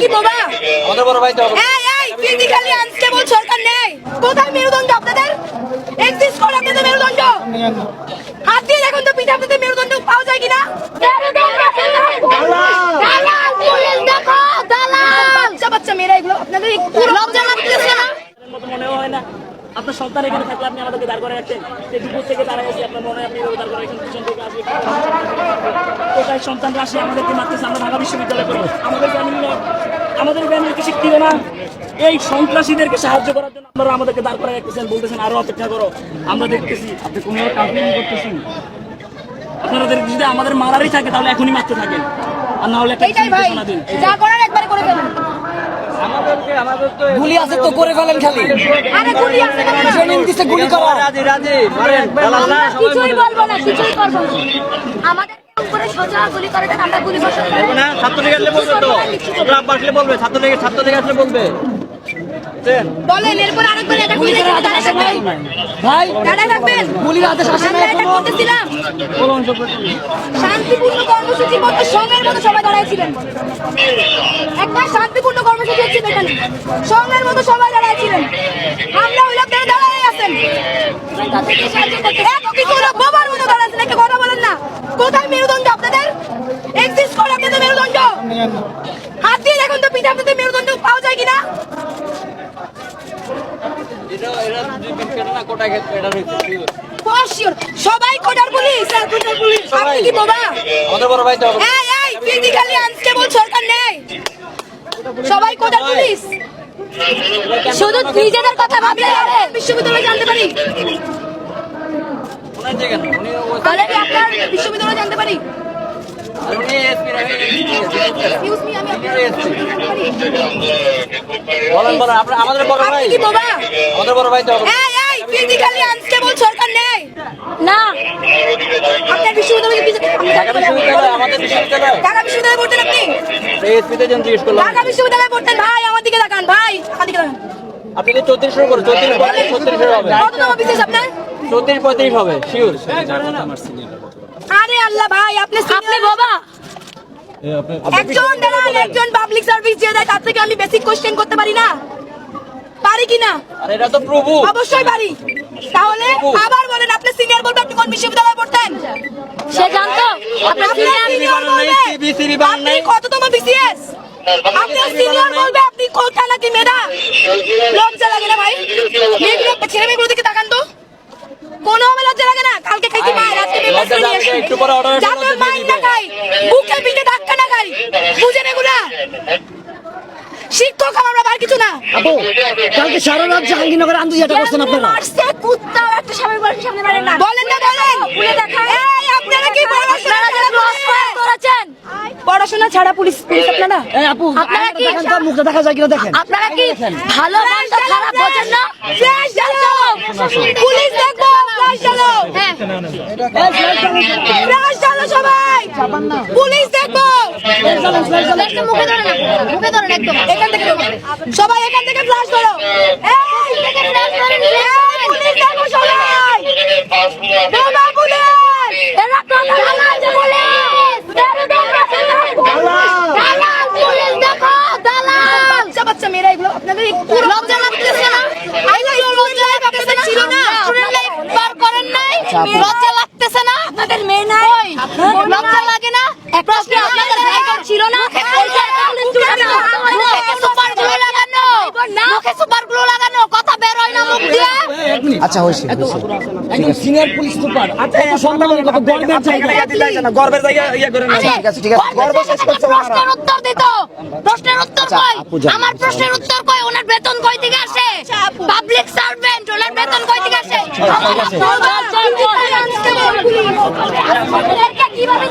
কি বোবা? আমাদের বড় ভাই তো এই এই ফিজিক্যালি আনস্টেবল সরকার নেই। কোথায় মেরুদণ্ড আপনাদের? এক্সিস্ট করে আপনাদের মেরুদণ্ড। হাত দিয়ে দেখুন তো পিঠে আপনাদের মেরুদণ্ড পাওয়া যায় কিনা? বাচ্চা বাচ্চা মেয়েরা এগুলো আপনাদের লজ্জা লাগতেছে না? মতো মনেও হয় না। আপনার সন্তান এখানে থাকলে আপনি আমাদেরকে দাঁড় করে রাখতেন। যে দুপুর থেকে দাঁড়ায় আছি আপনার মনে হয় আপনি দাঁড় করে রাখেন পিছন থেকে আসবে। কোথায় সন্তানরা আসে আমাদেরকে মারতেছে আমরা ঢাকা বিশ্ববিদ্যালয় করব আমাদের গ্রামীণ আমাদের কৃষি দিবে না। এই সন্ত্রাসীদেরকে সাহায্য করার জন্য আপনারা আমাদেরকে দাঁড় করে রাখতেছেন বলতেছেন আরও অপেক্ষা করো আমরা দেখতেছি আপনি কোনো কাউন্টিং করতেছেন? আপনারা যদি আমাদের মারারই থাকে তাহলে এখনই মারতে থাকেন। আর না হলে একটা দিন। যা করার একবারে করে ফেলুন। গুলি আছে তো করে ফেলেন খালি। আরে গুলি আছে ট্রেনিং দিচ্ছে গুলি করা রাজি রাজি কিছুই বলব না কিছুই করব না। আমাদের উপরে সোজা গুলি করে দেন আমরা গুলি বসে না ছাত্রলীগ আসলে বলবে তো। ক্লাব আসলে বলবে ছাত্রলীগ ছাত্রলীগ আসলে বলবে। বলেন এরপর আরেকবার এটা গুলি করে দাঁড়ায় থাকবেন। ভাই দাঁড়ায় থাকবেন। গুলির আদেশ আসে না এটা এখনও। করতেছিলাম। শান্তিপূর্ণ কর্মসূচি মতো সঙ্গের মতো সবাই দাঁড়াইছিলেন। একটা শান্তিপূর্ণ কর্মসূচি হচ্ছে এখানে সঙ্গের মতো সবাই দাঁড়াইছিলেন। আমরা ওই লোকদের দাঁড়াই আছেন। এত কিছু লোক বোবার মতো দাঁড়াচ্ছেন একটা কথা বলেন না কোথায় মেরুদণ্ড আপনাদের এক্সিস্ট করে আপনাদের মেরুদণ্ড হাত দিয়ে দেখুন তো পিঠে আপনাদের মেরুদণ্ড পাওয়া যায় কিনা এটা এটা দুই না কোটা ক্ষেত্রে এটা রয়েছে For সবাই কোটার পুলিশ আপনি কি বোবা? আমাদের বড় ভাই তো এই এই ফিজিক্যালি আনস্টেবল সরকার নেই। সবাই কোটার পুলিশ। শুধু নিজেদের কথা ভাবলে বিশ্ববিদ্যালয়ে জানতে পারি। আপনার বিশ্ববিদ্যালয়ে জানতে আমাদের বড় ভাই। আমাদের বড় ভাই তো ফিজিক্যালি আনস্টেবল সরকার নেই। না। আপনার বিশ্ববিদ্যালয়ে ঢাকা বিশ্ববিদ্যালয় আমাদের বিশ্ববিদ্যালয়। ঢাকা বিশ্ববিদ্যালয়ে পড়তেন আপনি? এসপি তে যেন জিজ্ঞেস করলাম। ঢাকা বিশ্ববিদ্যালয়ে পড়তেন ভাই আমার দিকে তাকান ভাই আমার দিকে তাকান। আপনি তো চৌত্রিশ শুরু করুন চৌত্রিশ পঁয়ত্রিশ ছত্রিশ হবে। কততম বিশেষ আপনার? চৌত্রিশ পঁয়ত্রিশ হবে শিওর আরে আল্লাহ ভাই আপনি আপনি বাবা। একজন দাঁড়ান একজন পাবলিক সার্ভিস দিয়ে দেয় তার থেকে আমি বেসিক কোশ্চেন করতে পারি না? পারি কি না আর এটা তো প্রভু। অবশ্যই পারি তাহলে আবার বলেন আপনি সিনিয়র বলবে আপনি কোন বিশ্ববিদ্যালয়ে পড়তেন? সে জানতো। আপনার সিনিয়র বলবে CBCB বানান আপনি নাই। কততম বিসিএস আপনার সিনিয়র বলবে আপনি কোনটা নাকি মেধা? লজ্জা লাগে না ভাই। মেয়েগুলো ছেলে মেয়েগুলো দিকে তাকান তো। কোনো আমার লজ্জা লাগে না। কালকে খাইছি মায়ের আজকে পেপার লজ্জা নিয়ে আসি যাতে সময় মাইন দিয়ে না খাই বুকে পিঠে ধাক্কা না খাই বুঝেন এগুলা শিক্ষক আমরা বার কিছু না আপু কালকে সারা রাত জাহাঙ্গীরনগর করছেন আপনারা। মারছে কুত্তা একটা স্বামীর বাড়ির সামনে মারেন না। বলেন না বলেন ভুলে দেখা এই আপনারা কি পড়াশোনা ছাড়া পুলিশ? করেছেন পড়াশোনা ছাড়া পুলিশ পুলিশ আপনারা? এই আপু আপনারা কি মুখটা দেখা যায় কিনা দেখেন। আপনারা কি ভালো মন্দ খারাপ বোঝেন না? ফ্ল্যাশ জ্বালো পুলিশ দেখব ফ্ল্যাশ জ্বালো হ্যাঁ। ফ্ল্যাশ জ্বালো সবাই? পুলিশ দেখব। মুখে ধরে না মুখে ধরে একদম। এখান থেকে সবাই এখান থেকে ধরে। এই, পুলিশ দেখো সবাই। বাচ্চা মেয়েরা এগুলো আপনাদের একটু লজ্জা লাগতেছে না? আই লাইক লজ্জা লাগতেছে না? ছিল না? পার করেন নাই? লজ্জা লাগতেছে না? আপনাদের মেয়ে নাই? লজ্জা লাগে না প্রশ্ন আপনাদের ভাইগর ছিল না সুপার গ্লু লাগানো মুখে সুপার গ্লু লাগানো কথা বের হয় না মুখ দিয়ে আচ্ছা হয়েছে একজন সিনিয়র পুলিশ সুপার আচ্ছা এত সম্মানের কত গর্বের জায়গা গর্বের জায়গা ইয়ে করে আচ্ছা, ঠিক আছে, ঠিক আছে। গর্ব শেষ করছে প্রশ্নের উত্তর দিত প্রশ্নের উত্তর আচ্ছা, কই? আমার প্রশ্নের উত্তর কই? ওনার বেতন কই থেকে আসে? পাবলিক সার্ভেন্ট ওনার বেতন কই থেকে আসে? আমার কীভাবে